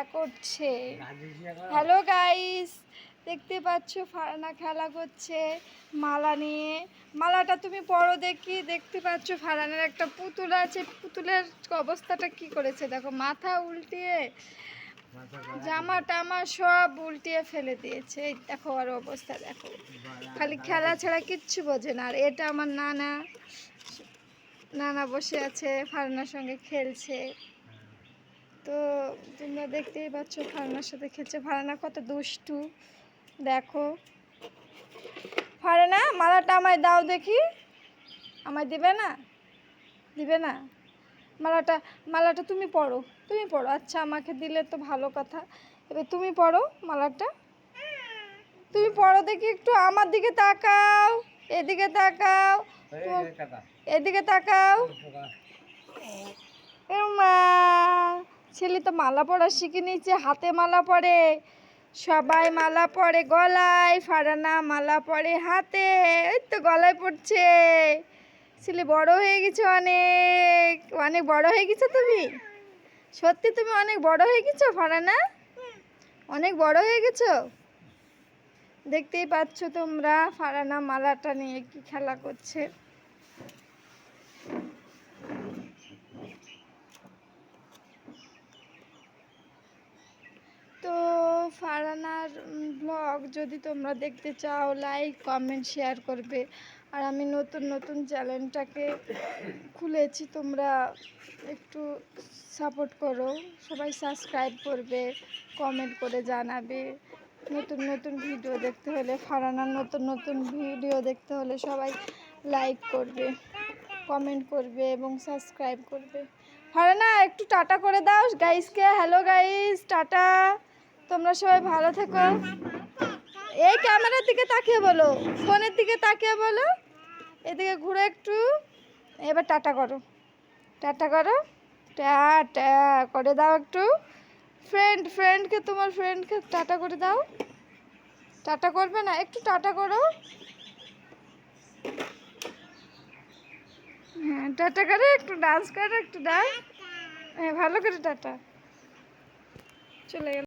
খেলা করছে। Hello guys দেখতে পাচ্ছ ফারানা খেলা করছে মালা নিয়ে। মালাটা তুমি পরো দেখি। দেখতে পাচ্ছ ফারানের একটা পুতুল আছে। পুতুলের অবস্থাটা কি করেছে? দেখো মাথা উল্টিয়ে জামা টামা সব উল্টিয়ে ফেলে দিয়েছে। দেখো আর অবস্থা দেখো। খালি খেলা ছাড়া কিচ্ছু বোঝে না। আর এটা আমার নানা। নানা বসে আছে ফারনার সঙ্গে খেলছে। তো তোমরা দেখতেই পাচ্ছ ফারনার সাথে খেলছে। ফারনা কত দুষ্টু। দেখো। ফারনা মালাটা আমায় দাও দেখি। আমায় দিবে না? দিবে না? মালাটা মালাটা তুমি পড়ো তুমি পড়ো আচ্ছা আমাকে দিলে তো ভালো কথা। এবার তুমি পড়ো মালাটা। তুমি পড়ো দেখি একটু। আমার দিকে তাকাও। এদিকে তাকাও। এদিকে তাকাও। ছেলে তো মালা পরা শিখে নিয়েছে, হাতে মালা পরে। সবাই মালা পরে গলায়, ফারানা মালা পরে হাতে ওই তো গলায় পড়ছে। ছেলে বড় হয়ে গেছো অনেক অনেক বড় হয়ে গেছো তুমি? সত্যি তুমি অনেক বড় হয়ে গেছো, ফারানা? অনেক বড় হয়ে গেছো? দেখতেই পাচ্ছ তোমরা, ফারানা মালাটা নিয়ে কি খেলা করছে তো ফারানার ব্লগ যদি তোমরা দেখতে চাও লাইক কমেন্ট শেয়ার করবে। আর আমি নতুন নতুন চ্যানেলটাকে খুলেছি, তোমরা একটু সাপোর্ট করো। সবাই সাবস্ক্রাইব করবে কমেন্ট করে জানাবে। নতুন নতুন ভিডিও দেখতে হলে, ফারানার নতুন নতুন ভিডিও দেখতে হলে সবাই লাইক করবে কমেন্ট করবে এবং সাবস্ক্রাইব করবে। ফারানা, একটু টাটা করে দাও। গাইসকে হ্যালো গাইস টাটা। তোমরা সবাই ভালো থেকো। এই ক্যামেরার দিকে তাকিয়ে বলো, ফোনের দিকে তাকিয়ে বলো। এদিকে ঘুরে একটু, এবার টাটা করো। টাটা করো, টাটা করে দাও একটু। ফ্রেন্ড ফ্রেন্ডকে তোমার ফ্রেন্ডকে টাটা করে দাও। টাটা করবে না, একটু টাটা করো। হ্যাঁ টাটা করে, একটু ডান্স করো, একটু ডান্স হ্যাঁ ভালো করে টাটা। চলে গেল।